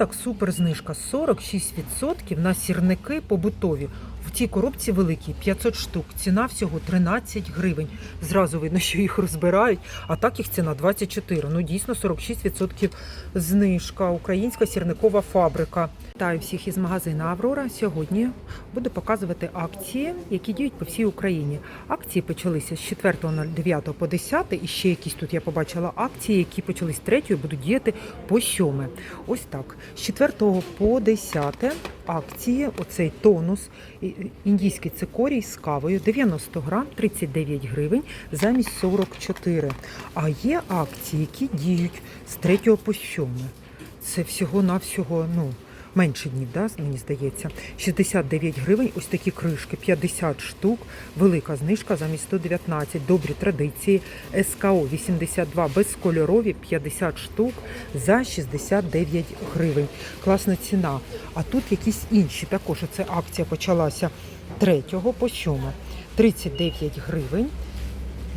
так супер знижка 46% на сірники побутові. В цій коробці великій 500 штук. Ціна всього 13 гривень. Зразу видно, що їх розбирають, а так їх ціна 24. Ну дійсно 46% знижка. Українська сірникова фабрика. Вітаю всіх із магазину Аврора. Сьогодні буду показувати акції, які діють по всій Україні. Акції почалися з 4.09 по 10 і ще якісь тут я побачила акції, які почались з 3 і будуть діяти по 7. Ось так. З 4 по 10 акції, оцей тонус, індійський цикорій з кавою 90 грам 39 гривень замість 44. А є акції, які діють з 3 по 7. Це всього-навсього, ну, менше днів, да, мені здається. 69 гривень, ось такі кришки, 50 штук, велика знижка замість 119. Добрі традиції. СКО 82 безкольорові, 50 штук за 69 гривень. Класна ціна. А тут якісь інші також. Оце акція почалася 3 по 7. 39 гривень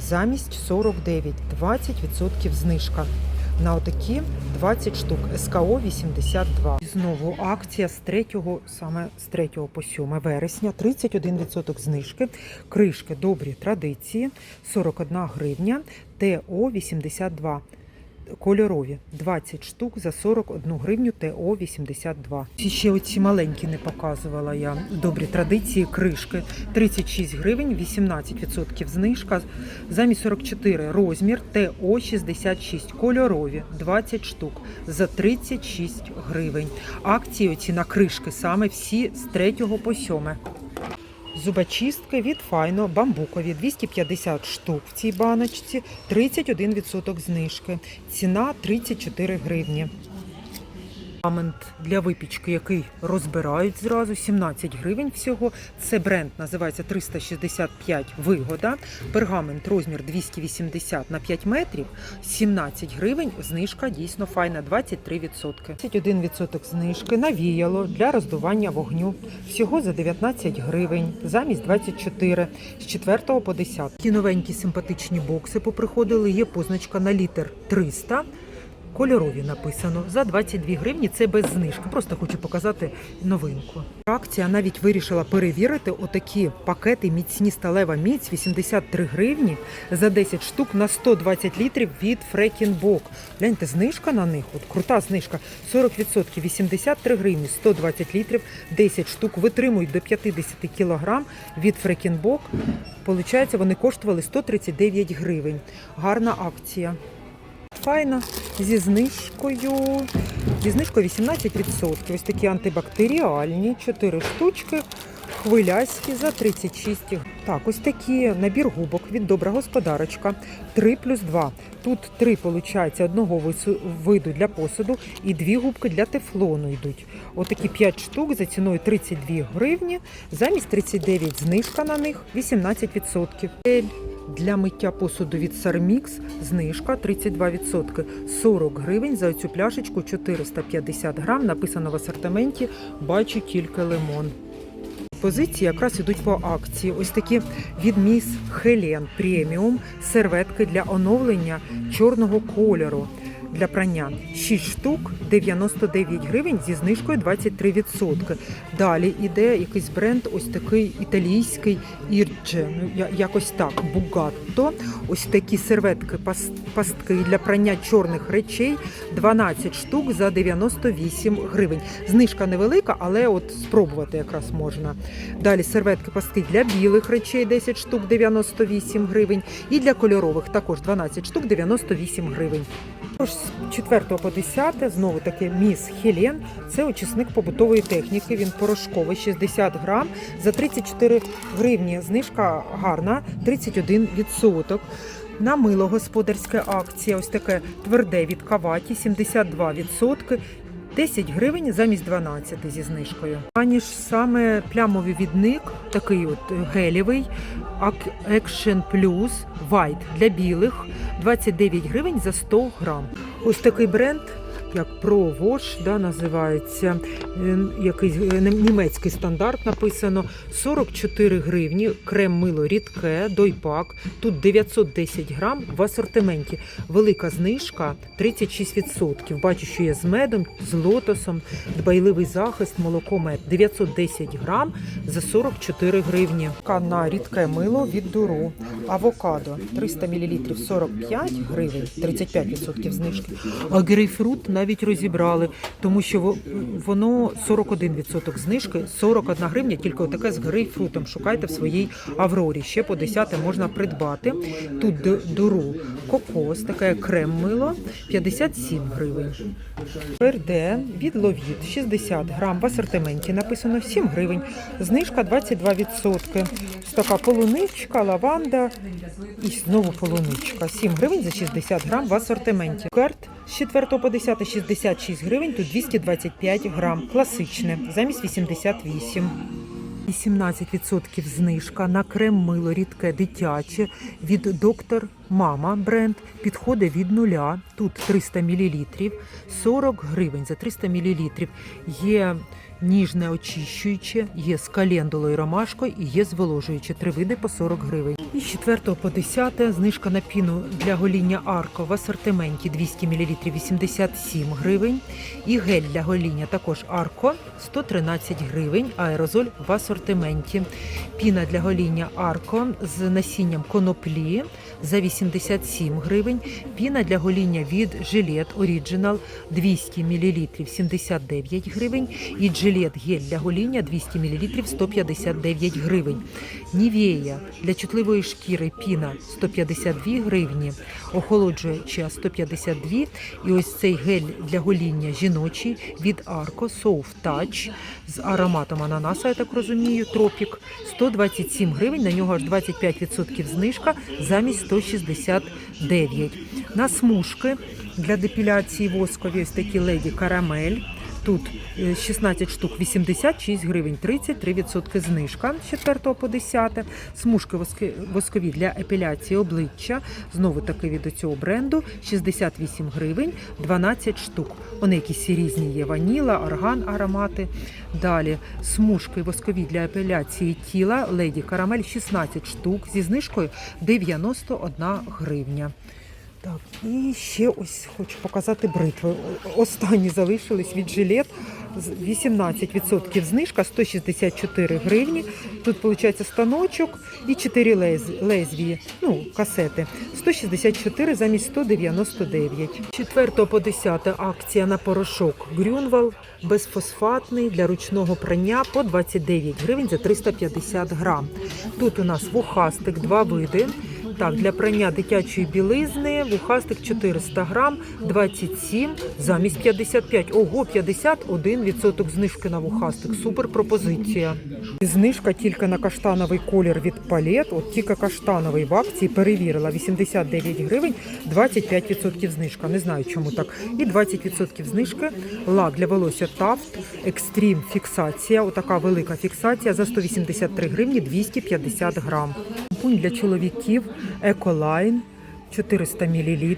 замість 49, 20% знижка. На отакі 20 штук СКО 82. Знову акція з 3, саме з 3 по 7 вересня, 31% знижки. Кришки добрі традиції, 41 гривня, ТО 82. Кольорові 20 штук за 41 гривню ТО 82. І ще оці маленькі не показувала я. Добрі традиції, кришки 36 гривень, 18% знижка. Замість 44 розмір ТО 66. Кольорові 20 штук за 36 гривень. Акції оці на кришки саме всі з 3 по 7. Зубочистки від Файно бамбукові 250 штук в цій баночці, 31% знижки. Ціна 34 гривні. Пергамент для випічки, який розбирають зразу, 17 гривень всього. Це бренд називається 365 вигода. Пергамент розмір 280 на 5 метрів, 17 гривень. Знижка дійсно файна, 23%. 21% знижки навіяло для роздування вогню. Всього за 19 гривень, замість 24 з 4 по 10. Ті новенькі симпатичні бокси поприходили. Є позначка на літр 300. Кольорові написано за 22 гривні. Це без знижки. Просто хочу показати новинку. Акція навіть вирішила перевірити отакі пакети міцні сталева міць 83 гривні за 10 штук на 120 літрів від Фрекінбок. Гляньте, знижка на них. От крута знижка 40%, 83 гривні, 120 літрів, 10 штук витримують до 50 кілограм від Фрекінбок. Получається, вони коштували 139 гривень. Гарна акція. Файна зі знижкою. Зі знижкою 18%. Ось такі антибактеріальні, 4 штучки. Хвиляські за 36. Так, ось такі набір губок від добра господарочка. 3 плюс 2. Тут 3, виходить, одного виду для посуду і дві губки для тефлону йдуть. Отакі 5 штук за ціною 32 гривні, замість 39 знижка на них 18%. Для миття посуду від Сармікс знижка 32%. 40 гривень за цю пляшечку 450 грам. Написано в асортименті бачу тільки лимон. Позиції якраз ідуть по акції. Ось такі від міс Хелен преміум серветки для оновлення чорного кольору для прання. 6 штук 99 гривень зі знижкою 23%. Далі іде якийсь бренд, ось такий італійський Ірдже. Ну якось так. Бугатто. Ось такі серветки пас- пастки для прання чорних речей. 12 штук за 98 гривень. Знижка невелика, але от спробувати якраз можна. Далі серветки пастки для білих речей 10 штук 98 гривень. І для кольорових також 12 штук 98 гривень. Тож з 4 по 10 знову таки міс Хелен. Це очисник побутової техніки. Він порошковий 60 грам за 34 гривні. Знижка гарна 31%. На мило господарська акція. Ось таке тверде від каваті 72%. 10 гривень замість 12 зі знижкою. Аніж саме плямовий відник, такий от гелівий, Action Plus White для білих 29 гривень за 100 грам. Ось такий бренд як провош, да, називається, якийсь е, німецький стандарт написано. 44 гривні, крем мило рідке, дойпак. Тут 910 грам в асортименті. Велика знижка 36%. Бачу, що є з медом, з лотосом, дбайливий захист, молоко мед. 910 грам за 44 гривні. На рідке мило від дуру. Авокадо 300 мл 45 гривень, 35% знижки. А грейпфрут навіть розібрали, тому що воно 41% знижки, 41 гривня, тільки отаке з грейпфрутом. Шукайте в своїй Аврорі. Ще по 10 можна придбати. Тут дуру кокос, таке крем-мило 57 гривень. Перде від ловіт 60 грам в асортименті написано 7 гривень. Знижка 22%. Така полуничка, лаванда і знову полуничка. 7 гривень за 60 грам в асортименті. Керт з 4 по 10 66 гривень, тут 225 грам. Класичне, замість 88. 18% знижка на крем мило рідке дитяче від доктор Мама бренд підходить від нуля. Тут 300 мл, 40 гривень за 300 мл. Є ніжне очищуюче, є з календулою ромашкою і є зволожуюче. Три види по 40 гривень. І з 4 по 10 знижка на піну для гоління Арко в асортименті 200 мл 87 гривень. І гель для гоління також Арко 113 гривень, аерозоль в асортименті. Піна для гоління Арко з насінням коноплі за 87 гривень. Піна для гоління від Жилет Original 200 мл 79 гривень. І Жилет гель для гоління 200 мл 159 гривень. Нівея для чутливої шкіри піна 152 гривні, охолоджуюча 152. І ось цей гель для гоління жіночий від Arco Soft Touch з ароматом ананаса, я так розумію, тропік 127 гривень. На нього аж 25% знижка замість 169. На смужки для депіляції воскові ось такі леді карамель. Тут е, 16 штук 86 гривень, 33% знижка з 4 по 10. Смужки воскові для епіляції обличчя. Знову таки від цього бренду 68 гривень, 12 штук. Вони якісь різні є: ваніла, орган, аромати. Далі смужки воскові для епіляції тіла леді карамель 16 штук зі знижкою 91 гривня. Так, і ще ось хочу показати бритви. Останні залишились від жилет. З 18% знижка, 164 гривні. Тут виходить станочок і 4 лез, лезвії, ну, касети. 164 замість 199. 4 по 10 акція на порошок Грюнвал безфосфатний для ручного прання по 29 гривень за 350 грам. Тут у нас вухастик, два види. Так, для прання дитячої білизни вухастик 400 грам, 27 замість 55. Ого, 51% знижки на вухастик. Супер пропозиція. Знижка тільки на каштановий колір від палет. От тільки каштановий в акції перевірила 89 гривень, 25% знижка. Не знаю, чому так. І 20% знижки. Лак для волосся Тафт, екстрім фіксація. Отака велика фіксація за 183 гривні 250 грам. Шампунь для чоловіків Еколайн 400 мл.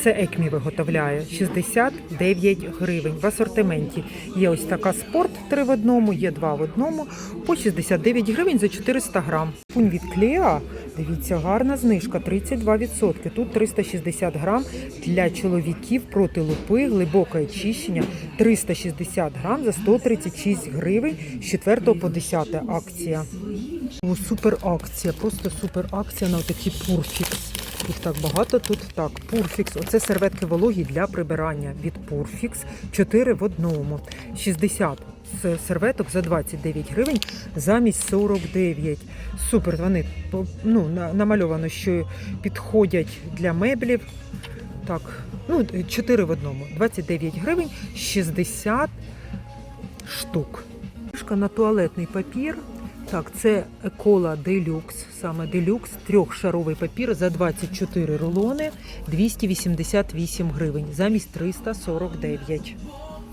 Це Екмі виготовляє 69 гривень. В асортименті є ось така спорт 3 в одному, є 2 в одному по 69 гривень за 400 грам. Шампунь від Клеа, дивіться, гарна знижка 32%. Тут 360 грам для чоловіків проти лупи, глибоке очищення 360 грам за 136 гривень з 4 по 10 акція. Супер акція, просто супер акція на такі Purfix. Їх так багато тут. Так, Purfix. Оце серветки вологі для прибирання від Purfix. 4 в одному. 60 с- серветок за 29 гривень замість 49. Супер. Вони ну, намальовано, що підходять для меблів. Так, ну, 4 в одному. 29 гривень, 60 штук. На туалетний папір. Так, це Кола Делюкс, саме Делюкс, трьохшаровий папір за 24 рулони, 288 гривень, замість 349.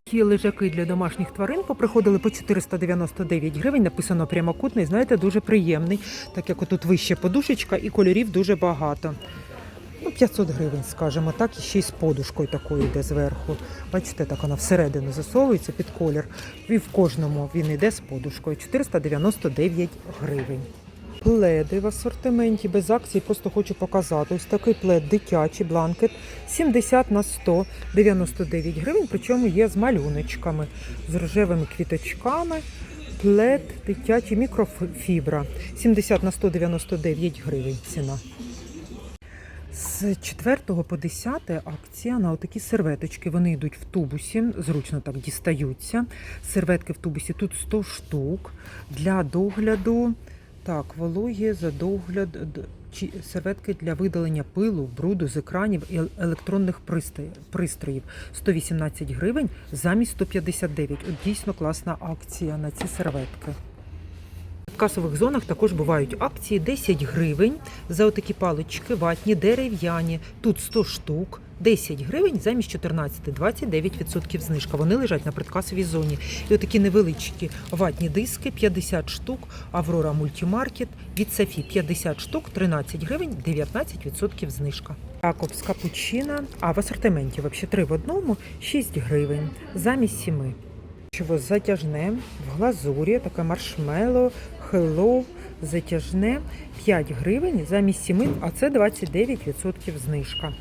Ті лежаки для домашніх тварин поприходили по 499 гривень. Написано прямокутний, знаєте, дуже приємний, так як отут вище подушечка і кольорів дуже багато. Ну, 500 гривень, скажімо так, і ще й з подушкою такою йде зверху. Бачите, так вона всередину засовується під колір. І в кожному він йде з подушкою. 499 гривень. Пледи в асортименті без акції, просто хочу показати. Ось такий плед дитячий бланкет 70 на 100, 99 гривень, причому є з малюночками, з рожевими квіточками. Плед дитячий мікрофібра 70 на 199 гривень ціна. З 4 по 10 акція на отакі серветочки. Вони йдуть в тубусі, зручно так дістаються. Серветки в тубусі тут 100 штук для догляду. Так, вологі за догляд серветки для видалення пилу, бруду з екранів і електронних пристроїв 118 гривень замість 159. От дійсно класна акція на ці серветки. Касових зонах також бувають акції 10 гривень за отакі палички ватні, дерев'яні. Тут 100 штук. 10 гривень замість 14, 29% знижка. Вони лежать на предкасовій зоні. І отакі невеличкі ватні диски 50 штук, Аврора Мультімаркет від Сафі 50 штук, 13 гривень, 19% знижка. Якобс капучино, а в асортименті взагалі 3 в одному 6 гривень замість 7. Чого затяжне в глазурі, таке маршмело, хеллоу, затяжне 5 гривень замість 7, а це 29% знижка.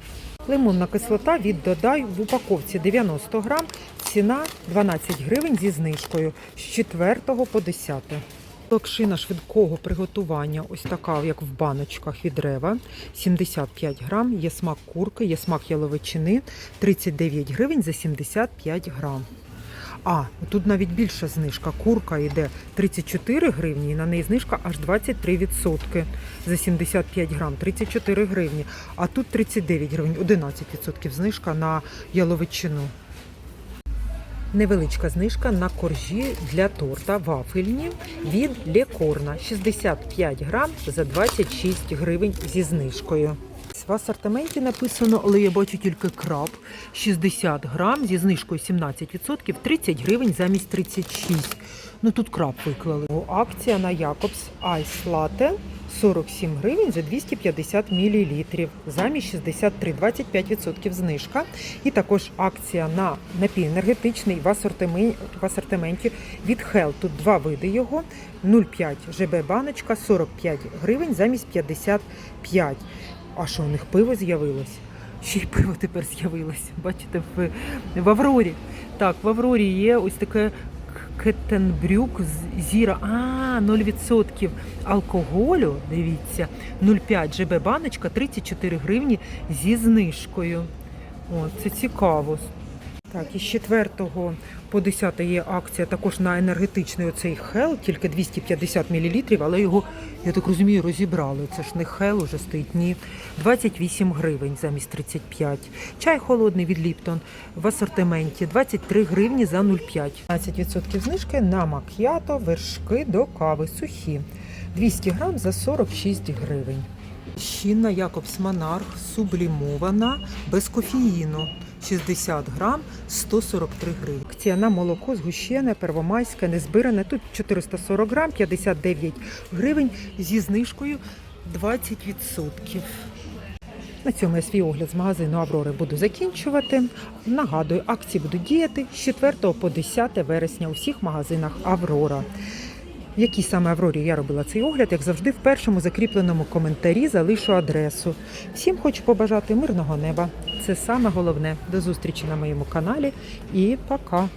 Лимонна кислота від Додай в упаковці 90 грам, ціна 12 гривень зі знижкою з 4 по 10. Локшина швидкого приготування, ось така, як в баночках від Рева, 75 грам, є смак курки, є смак яловичини, 39 гривень за 75 грам. А, тут навіть більша знижка. Курка йде 34 гривні, і на неї знижка аж 23%. За 75 грам 34 гривні. А тут 39 гривень, 11% знижка на яловичину. Невеличка знижка на коржі для торта вафельні від Лекорна 65 грам за 26 гривень зі знижкою. В асортименті написано, але я бачу тільки краб 60 грам зі знижкою 17%, 30 гривень замість 36. Ну тут краб виклали. Акція на Якобс Айс Лате 47 гривень за 250 мл, замість 63, 25% знижка. І також акція на напій енергетичний в асортименті, в асортименті від Hell. Тут два види його. 0,5 ЖБ баночка 45 гривень замість 55. А що у них пиво з'явилось? Ще й пиво тепер з'явилось. Бачите, в, в Аврорі. Так, в Аврорі є ось таке кетенбрюк зіра. А, 0% алкоголю. Дивіться, 0,5 ЖБ баночка 34 гривні зі знижкою. О, це цікаво. Так, і з 4 по 10 є акція також на енергетичний оцей хел, тільки 250 мл, але його, я так розумію, розібрали. Це ж не хел, уже стоїть ні. 28 гривень замість 35. Чай холодний від Ліптон в асортименті 23 гривні за 0,5. 15% знижки на мак'ято, вершки до кави сухі. 200 грам за 46 гривень. Щінна Якобс Монарх сублімована без кофеїну. 60 грам 143 гривні. Акція на молоко згущене, первомайське, незбиране. Тут 440 грам, 59 гривень зі знижкою 20%. На цьому я свій огляд з магазину Аврори буду закінчувати. Нагадую, акції будуть діяти з 4 по 10 вересня у всіх магазинах Аврора. В якій саме Аврорі я робила цей огляд, як завжди, в першому закріпленому коментарі залишу адресу. Всім хочу побажати мирного неба. Це саме головне. До зустрічі на моєму каналі і пока!